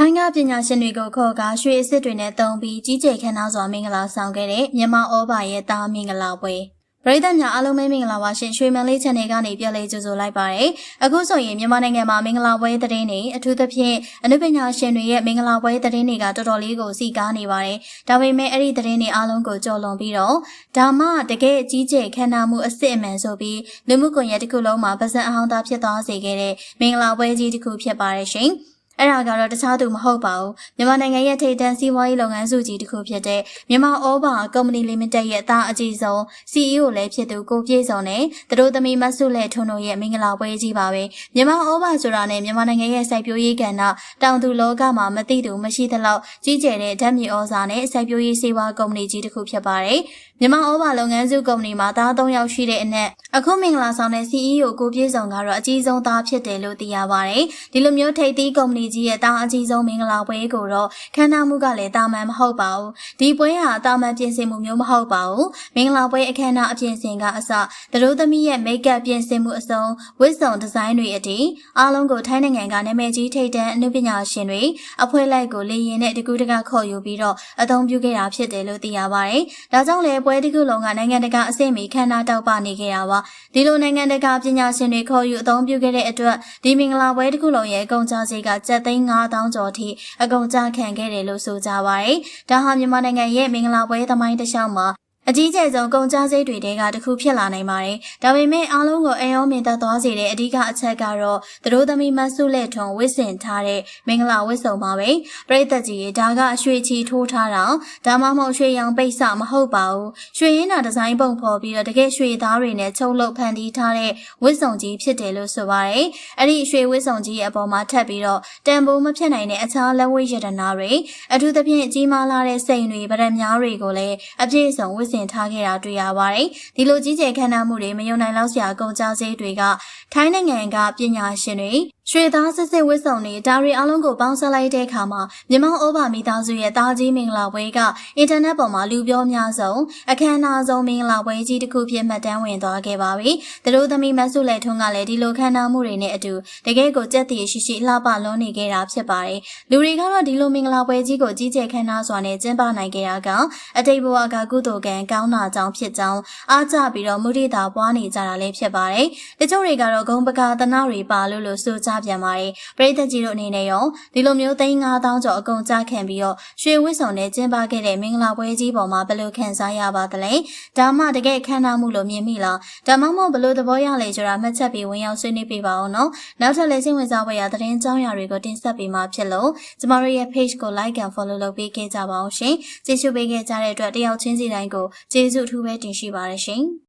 ထိုင်းကပညာရှင်တွေကိုခေါ်ကားရွှေအစ်စ်တွေနဲ့တုံပြီးကြီးကျယ်ခမ်းနားစွာမင်္ဂလာဆောင်ခဲ့တဲ့မြန်မာဩဘာရဲ့တာမင်္ဂလာပွဲပရိသတ်များအားလုံးပဲမင်္ဂလာပါရှင်ရွှေမန်လေး channel ကနေပြန်လည်ကြိုဆိုလိုက်ပါရစေအခုဆိုရင်မြန်မာနိုင်ငံမှာမင်္ဂလာပွဲသတင်းတွေအထူးသဖြင့်အနုပညာရှင်တွေရဲ့မင်္ဂလာပွဲသတင်းတွေကတော်တော်လေးကိုစီကားနေပါတယ်ဒါပေမဲ့အဲ့ဒီသတင်းတွေအားလုံးကိုကြော်လွန်ပြီးတော့ဒါမှတကယ်အကြီးကျယ်ခမ်းနားမှုအစစ်အမှန်ဆိုပြီးလူမှုကွန်ရက်တစ်ခုလုံးမှာပါစံအဟောင်းသားဖြစ်သွားစေခဲ့တဲ့မင်္ဂလာပွဲကြီးတစ်ခုဖြစ်ပါတယ်ရှင် အဲ့ဒါကတော့တခြားသူမဟုတ်ပါဘူးမြန်မာနိုင်ငံရဲ့ထိပ်တန်းစီးပွားရေးလုပ်ငန်းစုကြီးတစ်ခုဖြစ်တဲ့မြန်မာဩဘာကုမ္ပဏီလီမိတက်ရဲ့အသားအကြီးဆုံး CEO လည်းဖြစ်သူကိုပြေစုံနဲ့သူတို့သမီးမဆုလက်ထွန်းတို့ရဲ့မင်္ဂလာပွဲကြီးပါပဲမြန်မာဩဘာဆိုတာနဲ့မြန်မာနိုင်ငံရဲ့စိုက်ပျိုးရေးကဏ္ဍတောင်သူလောကမှာမသိသူမရှိသလောက်ကြီးကျယ်တဲ့ဓာတ်မြေဩဇာနဲ့စိုက်ပျိုးရေးစေဝါကုမ္ပဏီကြီးတစ်ခုဖြစ်ပါတယ်မြန်မာဩဘာလုပ်ငန်းစုကုမ္ပဏီမှာသား၃ယောက်ရှိတဲ့အနက်အခုမင်္ဂလာဆောင်တဲ့ CEO ကိုပြေစုံကတော့အကြီးဆုံးသားဖြစ်တယ်လို့သိရပါတယ်ဒီလိုမျိုးထိပ်သီးကုမ္ပဏီကြီးရဲ့တာအကြီးဆုံးမင်္ဂလာပွဲကိုတော့ခမ်းနားမှုကလည်းတာမန်မဟုတ်ပါဘူးဒီပွဲဟာတာမန်ပြင်ဆင်မှုမျိုးမဟုတ်ပါဘူးမင်္ဂလာပွဲအခမ်းအနားအပြင်ဆင်ကအစသတို့သမီးရဲ့မိတ်ကပ်ပြင်ဆင်မှုအစုံဝတ်စုံဒီဇိုင်းတွေအတည်အားလုံးကိုထိုင်းနိုင်ငံကနာမည်ကြီးထိပ်တန်းအနုပညာရှင်တွေအဖွဲ့လိုက်ကိုလေရင်နဲ့တကူးတကခေါ်ယူပြီးတော့အသုံးပြုခဲ့တာဖြစ်တယ်လို့သိရပါတယ်ဒါကြောင့်လည်းပွဲတစ်ခုလုံးကနိုင်ငံတကာအဆင့်မီခမ်းနားတောက်ပနေခဲ့တာပါဒီလိုနိုင်ငံတကာပညာရှင်တွေခေါ်ယူအသုံးပြုခဲ့တဲ့အတွက်ဒီမင်္ဂလာပွဲတစ်ခုလုံးရဲ့အကုန်ကြစေကကျပ်သိန်း9000ကျော်ထိအကုန်ကြခံခဲ့တယ်လို့ဆိုကြပါတယ်ဒါဟာမြန်မာနိုင်ငံရဲ့မင်္ဂလာပွဲသမိုင်းတစ်လျှောက်မှာ အကြီးကျယ်ဆုံးကုန်ကျစရိတ်တွေတဲကတစ်ခုဖြစ်လာနိုင်ပါတယ်။ဒါပေမဲ့အားလုံးကိုအယောမြင့်သက်သွားစေတဲ့အဓိကအချက်ကတော့သူတို့သမီးမဆုလက်ထွန်ဝစ်စင်ထားတဲ့မင်္ဂလာဝစ်စုံပါပဲ။ပရိသတ်ကြီးဒါကရွှေချီထိုးထားတာဒါမှမဟုတ်ရွှေရောင်ပိတ်စမဟုတ်ပါဘူး။ရွှေရင်းတာဒီဇိုင်းပုံဖော်ပြီးတော့တကယ်ရွှေသားတွေနဲ့ချုပ်လုပ်ဖန်တီးထားတဲ့ဝစ်စုံကြီးဖြစ်တယ်လို့ဆိုပါတယ်။အဲ့ဒီရွှေဝစ်စုံကြီးရဲ့အပေါ်မှာထပ်ပြီးတော့တန်ဖိုးမဖြစ်နိုင်တဲ့အခြားလက်ဝဲရတနာတွေအထူးသဖြင့်ကြီးမားလာတဲ့စိန်တွေဗရံများတွေကိုလည်းအပြည့်အစုံဝစ်စင်ထားခဲ့တာတွေ့ရပါတယ်။ဒီလိုကြီးကျယ်ခမ်းနားမှုတွေမယုံနိုင်လောက်စရာကုန်ကြစည်တွေက ထိုင်းနိုင်ငံကပညာရှင်တွေရွှေသားစစ်စစ်ဝစ်စုံတွေဒါရီအလုံးကိုပေါင်းစပ်လိုက်တဲ့အခါမှာမြန်မာဩဘာမိသားစုရဲ့တာကြီးမင်္ဂလာပွဲကအင်တာနက်ပေါ်မှာလူပြောများဆုံးအခမ်းအနားဆုံးမင်္ဂလာပွဲကြီးတစ်ခုဖြစ်မှတ်တမ်းဝင်သွားခဲ့ပါပြီ။သူတို့သမီးမဆုလက်ထွန်းကလည်းဒီလိုခမ်းနားမှုတွေနဲ့အတူတကယ်ကိုကြက်တည်ရှိရှိလှပလွန်းနေခဲ့တာဖြစ်ပါတယ်။လူတွေကတော့ဒီလိုမင်္ဂလာပွဲကြီးကိုကြီးကျယ်ခမ်းနားစွာနဲ့ကျင်းပနိုင်ခဲ့တာကအတိတ်ဘဝကကုသိုလ်ကံကောင်းတာကြောင့်ဖြစ်ကြောင်းအားကြပြီးတော့မုဒိတာပွားနေကြတာလည်းဖြစ်ပါတယ်။တချို့တွေကတော့ဂုံပကာသနာတွေပါလို့လို့ဆိုကြပြန်ပါတယ်။ပရိသတ်ကြီးတို့အနေနဲ့ရောဒီလိုမျိုးသိန်း9000ကျော်အကုန်ကြခံပြီးတော့ရွှေဝစ်စုံနဲ့ကျင်းပခဲ့တဲ့မင်္ဂလာပွဲကြီးပေါ်မှာဘယ်လိုခံစားရပါသလဲ။ဒါမှတကယ်ခမ်းနားမှုလို့မြင်မိလား။ဒါမှမဟုတ်ဘယ်လိုသဘောရလဲဆိုတာမှတ်ချက်ပြီးဝင်ရောက်ဆွေးနွေးပြပါအောင်နော်။နောက်ထပ်လည်းစိတ်ဝင်စားဖွယ်ရာသတင်းကြောင်းရာတွေကိုတင်ဆက်ပေးမှာဖြစ်လို့ကျမတို့ရဲ့ page ကို like and follow လုပ်ပေးခဲ့ကြပါအောင်ရှင်။ကြည့်ရှုပေးခဲ့ကြတဲ့အတွက်တယောက်ချင်းစီတိုင်းကိုကျေးဇူးအထူးပဲတင်ရှိပါတယ်ရှင်။